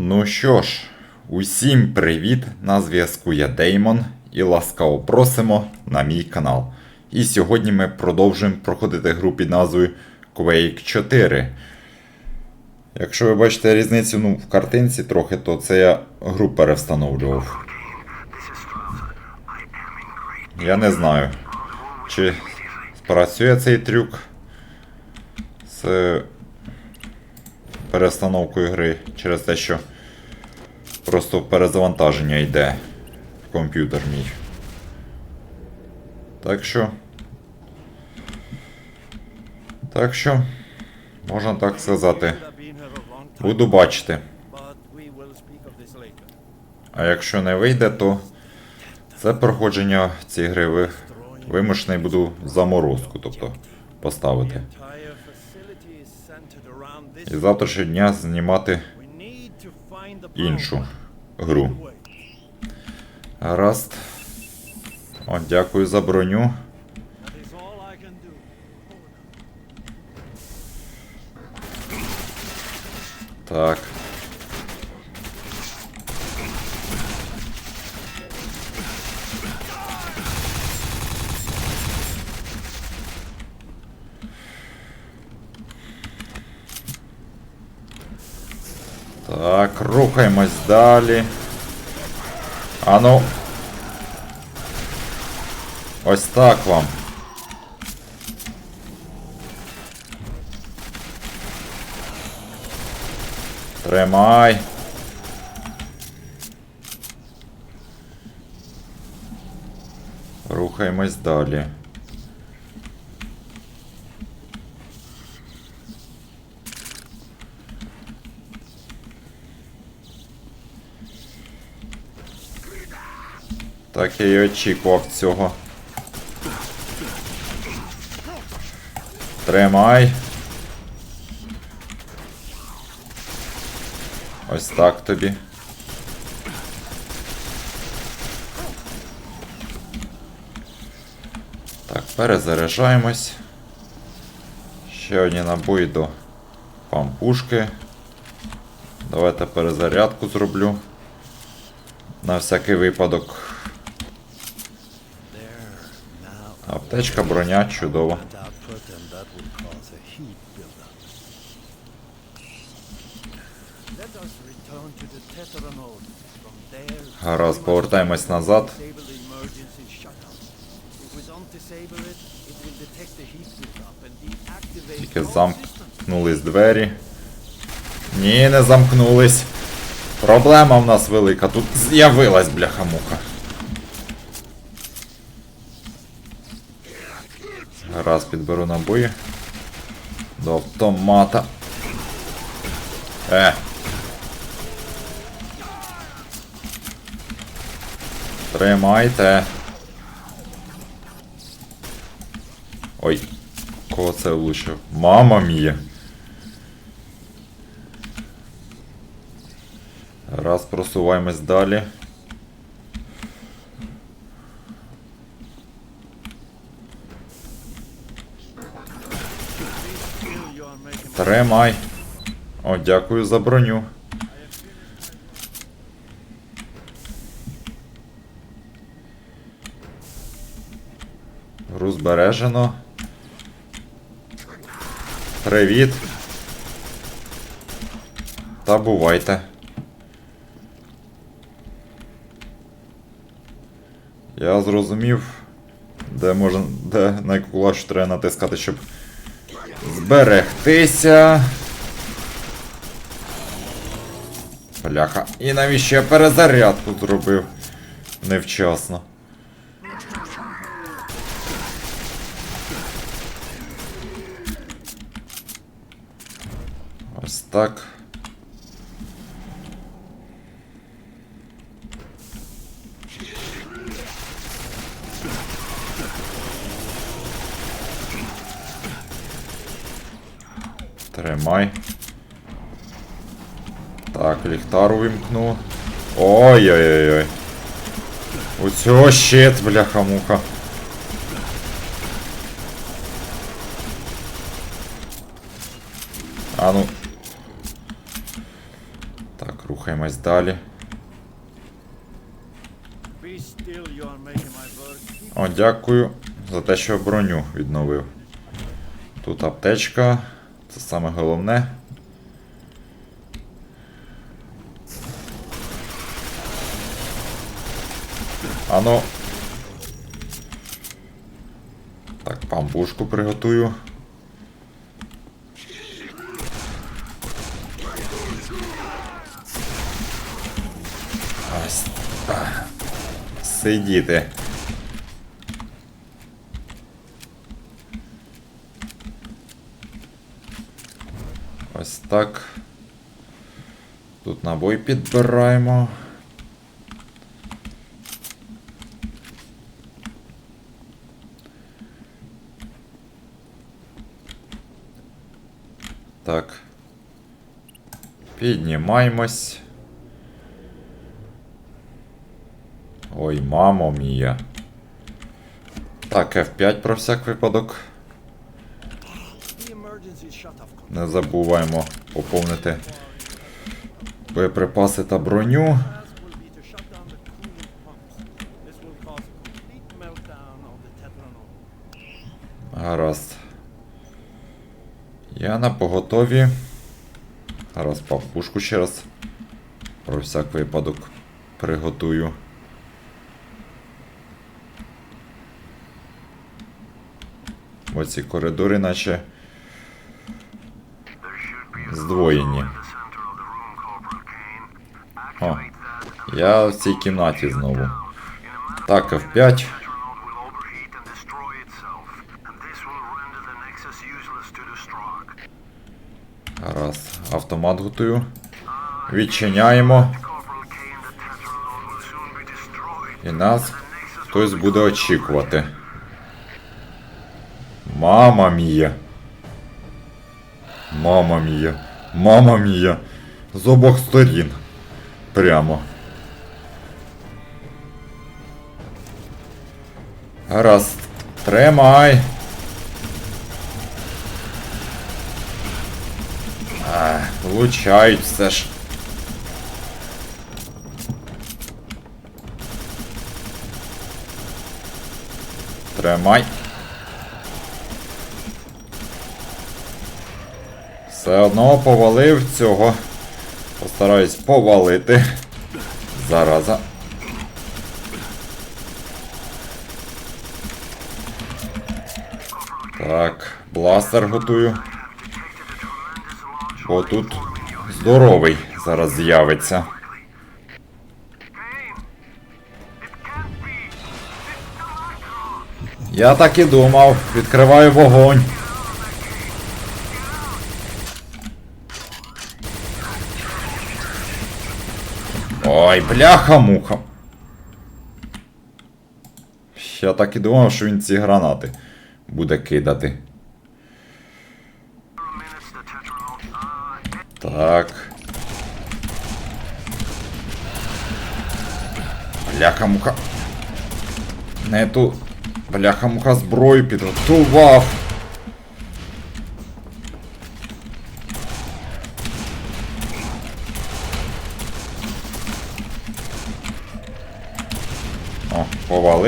Ну що ж, усім привіт! На зв'язку я Деймон і ласкаво просимо на мій канал. І сьогодні ми продовжуємо проходити гру під назвою Quake 4. Якщо ви бачите різницю ну, в картинці трохи, то це я гру перевстановлював. Я не знаю, чи спрацює цей трюк з перестановкою гри через те, що просто перезавантаження йде в комп'ютер мій. Так що. Так що, можна так сказати. Буду бачити. А якщо не вийде, то це проходження цієї гри вимушений буду заморозку, тобто поставити. І з завтрашнього дня знімати іншу гру. Гаразд. О, дякую за броню. Так. Так, рухаємось далі. Ану. Ось так вам. Тримай. Рухаємось далі. Так я і очікував цього. Тримай. Ось так тобі. Так, перезаряджаємось. Ще одні набої до пампушки. Давайте перезарядку зроблю. На всякий випадок. Аптечка, броня, чудово. Гаразд, повертаємось назад. Тільки замкнулись двері. Ні, не замкнулись. Проблема в нас велика. Тут з'явилась бляха-муха. Гаразд, підберу набої. До автомата. Е. Тримайте. Ой, кого це влучив? Мама мія. Раз, просуваємось далі. Тримай. О, дякую за броню. Гру збережено. Привіт. Та бувайте. Я зрозумів, де можна. де на яку треба натискати, щоб зберегтися. Бляха. І навіщо я перезарядку зробив невчасно. Ось так. Тримай. Так, ліхтар увімкну. Ой-ой-ой-ой. У цього щит, бляха-муха. А ну. Так, рухаємось далі. О, дякую за те, що броню відновив. Тут аптечка. Це саме головне. Ану. Так, пампушку приготую. Ось. Сидіти. Ось так. Тут набой підбираємо. Так. Піднімаємось. Ой, мамо мія. Так, F5 про всяк випадок. Не забуваємо поповнити боєприпаси та броню. Гаразд. Я на поготові. Гаразд, папушку ще раз. Про всяк випадок приготую. Бо ці коридори наче здвоєні. О, я в цій кімнаті знову. Так, F5. will overheat and destroy itself, and this will render the Nexus useless to destruct. Гаразд, автомат готую. Відчиняємо. І нас хтось буде очікувати. Мама мія. Мама мія. Мама мія. З обох сторін. Прямо. Гаразд. Тримай. А, влучають все ж. Тримай. Все одно повалив цього. Постараюсь повалити. Зараза. Так, бластер готую. Бо тут здоровий зараз з'явиться. Я так і думав. Відкриваю вогонь. Ой, бляха-муха. Я так і думав, що він ці гранати буде кидати. Так. Бляха-муха. Не ту. Бляха-муха зброю підготував.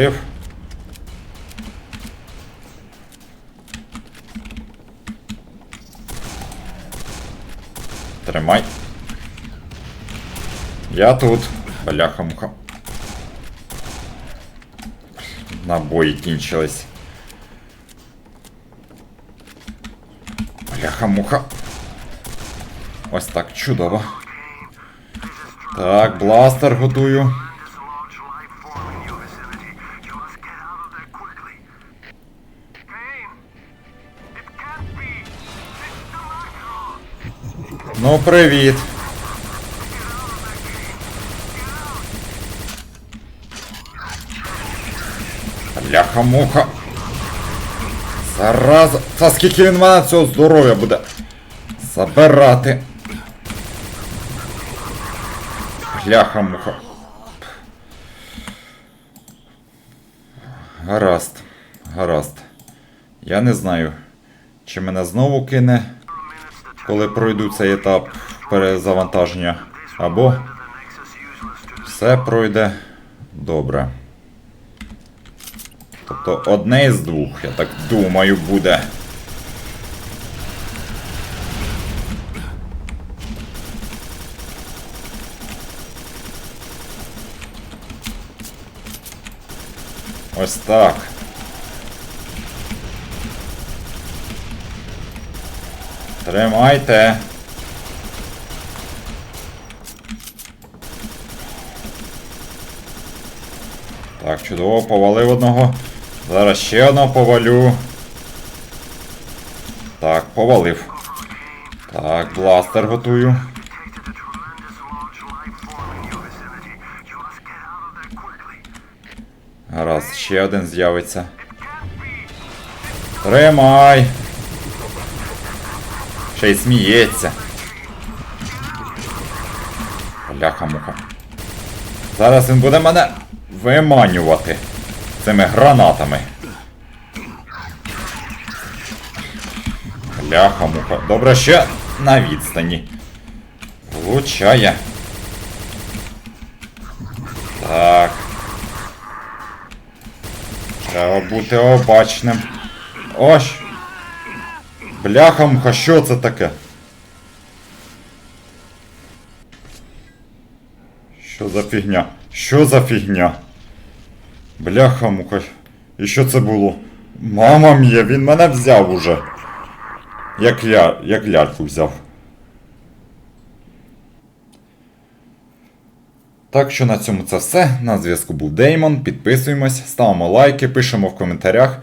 Повалив. Тримай. Я тут. Бляха-муха. Набої кінчились. Бляха-муха. Ось так чудово. Так, бластер готую. Ну, привіт. Бляха-муха. Зараза. Та скільки він мене цього здоров'я буде забирати. Бляха-муха. Гаразд. Гаразд. Я не знаю, чи мене знову кине, коли пройду цей етап перезавантаження Або все пройде добре. Тобто одне із двох, я так думаю, буде. Ось так. Тримайте. Так, чудово, повалив одного. Зараз ще одного повалю. Так, повалив. Так, бластер готую. detected a tremendous large life Ще й сміється. Бляха-муха. Зараз він буде мене виманювати цими гранатами. Бляха-муха. Добре, ще на відстані. Влучає. Так. Треба бути обачним. Ось. Бляха-муха, що це таке? Що за фігня? Що за фігня? Бляха-муха. І що це було? Мама мія, він мене взяв уже. Як я, як ляльку взяв. Так що на цьому це все. На зв'язку був Деймон. Підписуємось, ставимо лайки, пишемо в коментарях.